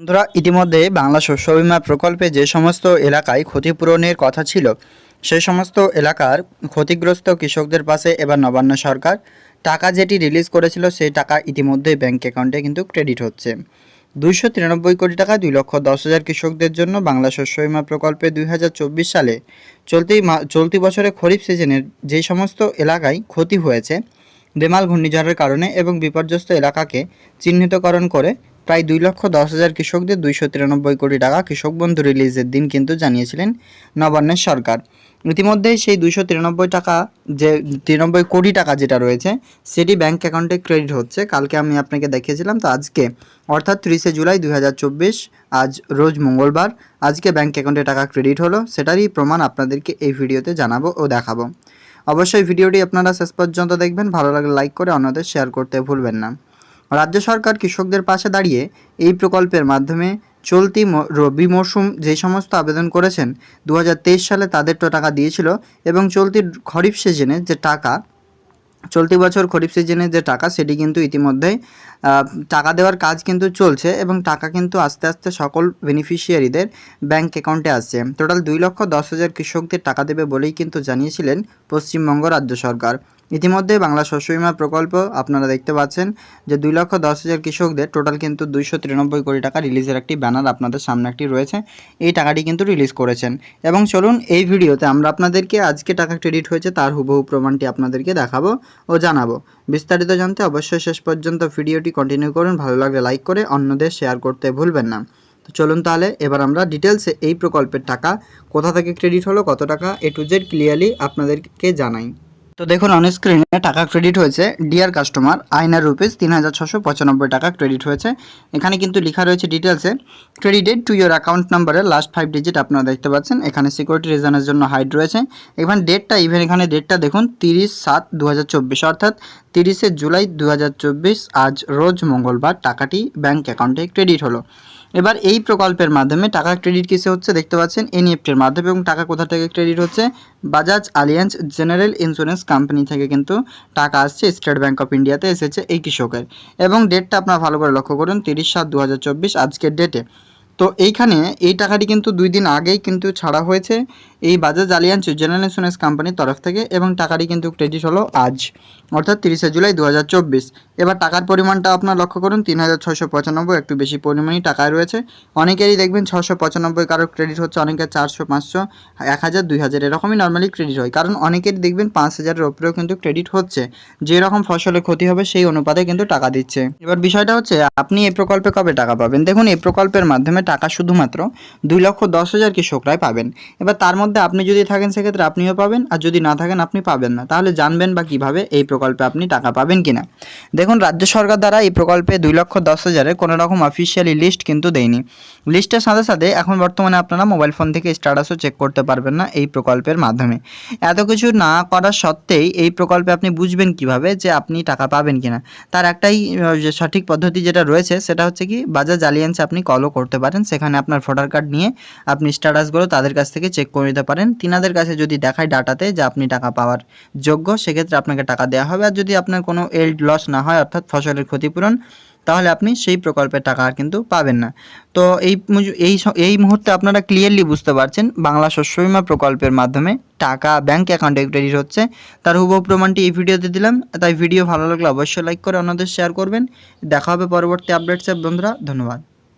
বন্ধুরা, ইতিমধ্যে বাংলা শস্য বিমা প্রকল্পে যে সমস্ত এলাকায় ক্ষতিপূরণের কথা ছিল, সেই সমস্ত এলাকার ক্ষতিগ্রস্ত কৃষকদের পাশে এবার নবান্ন সরকার টাকা যেটি রিলিজ করেছিল, সেই টাকা ইতিমধ্যেই ব্যাংক অ্যাকাউন্টে কিন্তু ক্রেডিট হচ্ছে। দুইশো তিরানব্বই কোটি টাকা দুই লক্ষ দশ হাজার কৃষকদের জন্য বাংলা শস্য বিমা প্রকল্পে দুই হাজার চব্বিশ সালে চলতি চলতি বছরে খরিফ সিজনের যে সমস্ত এলাকায় ক্ষতি হয়েছে বেমাল ঘূর্ণিঝড়ের কারণে এবং বিপর্যস্ত এলাকাকে চিহ্নিতকরণ করে প্রায় দুই লক্ষ দশ হাজার কৃষকদের দুইশো তিরানব্বই কোটি টাকা কৃষক বন্ধু রিলিজের দিন কিন্তু জানিয়েছিলেন নবান্নের সরকার। ইতিমধ্যেই সেই দুইশো তিরানব্বই টাকা যে, তিরানব্বই কোটি টাকা যেটা রয়েছে, সেটি ব্যাংক অ্যাকাউন্টে ক্রেডিট হচ্ছে। কালকে আমি আপনাকে দেখিয়েছিলাম, তো আজকে, অর্থাৎ তিরিশে জুলাই দু হাজার চব্বিশ, আজ রোজ মঙ্গলবার, আজকে ব্যাংক অ্যাকাউন্টে টাকা ক্রেডিট হলো। সেটারই প্রমাণ আপনাদেরকে এই ভিডিওতে জানাব ও দেখাবো। অবশ্যই ভিডিওটি আপনারা শেষ পর্যন্ত দেখবেন। ভালো লাগলে লাইক করে অন্যদের শেয়ার করতে ভুলবেন না। রাজ্য সরকার কৃষকদের পাশে দাঁড়িয়ে এই প্রকল্পের মাধ্যমে চলতি রবি মরশুম যে সমস্ত আবেদন করেছেন দু হাজার তেইশ সালে তাদের তো টাকা দিয়েছিল এবং চলতি খরিফ সিজনে যে টাকা, চলতি বছর খরিফ সিজনে যে টাকা সেটি কিন্তু ইতিমধ্যেই টাকা দেওয়ার কাজ কিন্তু চলছে এবং টাকা কিন্তু আস্তে আস্তে সকল বেনিফিশিয়ারিদের ব্যাংক অ্যাকাউন্টে আসছে। টোটাল দুই লক্ষ দশ হাজার কৃষকদের টাকা দেবে বলেই কিন্তু জানিয়েছিলেন পশ্চিমবঙ্গ রাজ্য সরকার। ইতিমধ্যে বাংলা শস্য বিমা প্রকল্প আপনারা দেখতে পাচ্ছেন যে দুই লক্ষ দশ হাজার কৃষকদের টোটাল কিন্তু দুইশো তিরানব্বই কোটি টাকা রিলিজের একটি ব্যানার আপনাদের সামনে একটি রয়েছে। এই টাকাটি কিন্তু রিলিজ করেছেন। এবং চলুন এই ভিডিওতে আমরা আপনাদেরকে আজকে টাকা ক্রেডিট হয়েছে, তার হুবহু প্রমাণটি আপনাদেরকে দেখাবো ও জানাব। বিস্তারিত জানতে অবশ্যই শেষ পর্যন্ত ভিডিওটি কন্টিনিউ করুন, ভালো লাগলে লাইক করে অন্যদের শেয়ার করতে ভুলবেন না। তো চলুন তাহলে এবার আমরা ডিটেলসে এই প্রকল্পের টাকা কোথা থেকে ক্রেডিট হলো, কত টাকা এ টু জেড ক্লিয়ারলি আপনাদেরকে জানাই। তো দেখুন অন স্ক্রিনে টাকা ক্রেডিট হয়েছে। ডিয়ার কাস্টমার আইনার রুপিস তিন হাজার ছশো পঁচানব্বই টাকা ক্রেডিট হয়েছে। এখানে কিন্তু লেখা রয়েছে ডিটেলসে ক্রেডিটেড টু ইয়োর অ্যাকাউন্ট নাম্বারের লাস্ট ফাইভ ডিজিট আপনারা দেখতে পাচ্ছেন। এখানে সিকিউরিটি রিজনের জন্য হাইড রয়েছে। এখানে ডেটটা ইভেন এখানে ডেটটা দেখুন, তিরিশ সাত দু অর্থাৎ তিরিশে জুলাই দু হাজার চব্বিশ, আজ রোজ মঙ্গলবার টাকাটি ব্যাংক অ্যাকাউন্টে ক্রেডিট হলো। এবার এই প্রকল্পের মাধ্যমে টাকা ক্রেডিট কিসে হচ্ছে দেখতে পাচ্ছেন? এনইএফটির মাধ্যমে এবং টাকা কোথা থেকে ক্রেডিট হচ্ছে? Bajaj Allianz general insurance company থেকে কিন্তু টাকা আসছে স্টেট ব্যাঙ্ক অফ ইন্ডিয়াতে এসেছে এই কৃষকের। এবং ডেটটা আপনারা ভালো করে লক্ষ্য করুন, তিরিশ সাত দু আজকের ডেটে তো এইখানে এই টাকাটি কিন্তু দুই দিন আগেই কিন্তু ছাড়া হয়েছে। এই বাজাজ আলিয়ান্স জেনারেল ইন্স্যুরেন্স কোম্পানির তরফ থেকে এবং টাকাটি কিন্তু ক্রেডিট হলো আজ, অর্থাৎ তিরিশে জুলাই দু হাজার চব্বিশ। এবার টাকার পরিমাণটা আপনার লক্ষ্য করুন তিন হাজার ছশো পঁচানব্বই, একটু বেশি পরিমাণই টাকায় রয়েছে। অনেকেরই দেখবেন ছশো পঁচানব্বই, কারোর ক্রেডিট হচ্ছে অনেকের চারশো, পাঁচশো, এক হাজার, দুই হাজার, এরকমই নর্মালি ক্রেডিট হয়। কারণ অনেকের দেখবেন পাঁচ হাজারের ওপরেও কিন্তু ক্রেডিট হচ্ছে। যেরকম ফসলের ক্ষতি হবে, সেই অনুপাতে কিন্তু টাকা দিচ্ছে। এবার বিষয়টা হচ্ছে, আপনি এই প্রকল্পে কবে টাকা পাবেন? দেখুন, এই প্রকল্পের মাধ্যমে টাকা শুধুমাত্র দুই লক্ষ দশ হাজার কৃষকরাই পাবেন। এবার তার মধ্যে আপনি যদি থাকেন, সেক্ষেত্রে আপনিও পাবেন। আর যদি না থাকেন, আপনি পাবেন না। তাহলে জানবেন বা কীভাবে এই প্রকল্পে আপনি টাকা পাবেন কিনা। দেখুন, রাজ্য সরকার দ্বারা এই প্রকল্পে দুই লক্ষ দশ হাজারের কোনো রকম অফিসিয়ালি লিস্ট কিন্তু দেয়নি। লিস্টের সাথে সাথে এখন বর্তমানে আপনারা মোবাইল ফোন থেকে স্ট্যাটাসও চেক করতে পারবেন না এই প্রকল্পের মাধ্যমে। এত কিছু না করার সত্ত্বেই এই প্রকল্পে আপনি বুঝবেন কীভাবে যে আপনি টাকা পাবেন কিনা। তার একটাই সঠিক পদ্ধতি যেটা রয়েছে, সেটা হচ্ছে কি বাজাজ আলিয়ান্সে আপনি কলও করতে পারেন। সেখানে আপনার ভোটার কার্ড নিয়ে আপনি স্ট্যাটাসগুলো তাদের কাছ থেকে চেক করে নিতে পারেন। তিনাদের কাছে যদি দেখায় ডাটাতে যে আপনি টাকা পাওয়ার যোগ্য, সেক্ষেত্রে আপনাকে টাকা দেওয়া হবে। আর যদি আপনার কোনো এল্ড লস না হয়, অর্থাৎ ফসলের ক্ষতিপূরণ, তাহলে আপনি সেই প্রকল্পের টাকা কিন্তু পাবেন না। তো এই এই এই মুহূর্তে আপনারা ক্লিয়ারলি বুঝতে পারছেন, বাংলা শস্য বিমা প্রকল্পের মাধ্যমে টাকা ব্যাংক অ্যাকাউন্টে ক্রেডিট হচ্ছে। তার হুবহু প্রমাণটি এই ভিডিওতে দিলাম। তাই ভিডিও ভালো লাগলে অবশ্যই লাইক করে অন্যদের শেয়ার করবেন। দেখা হবে পরবর্তী আপডেটসে বন্ধুরা, ধন্যবাদ।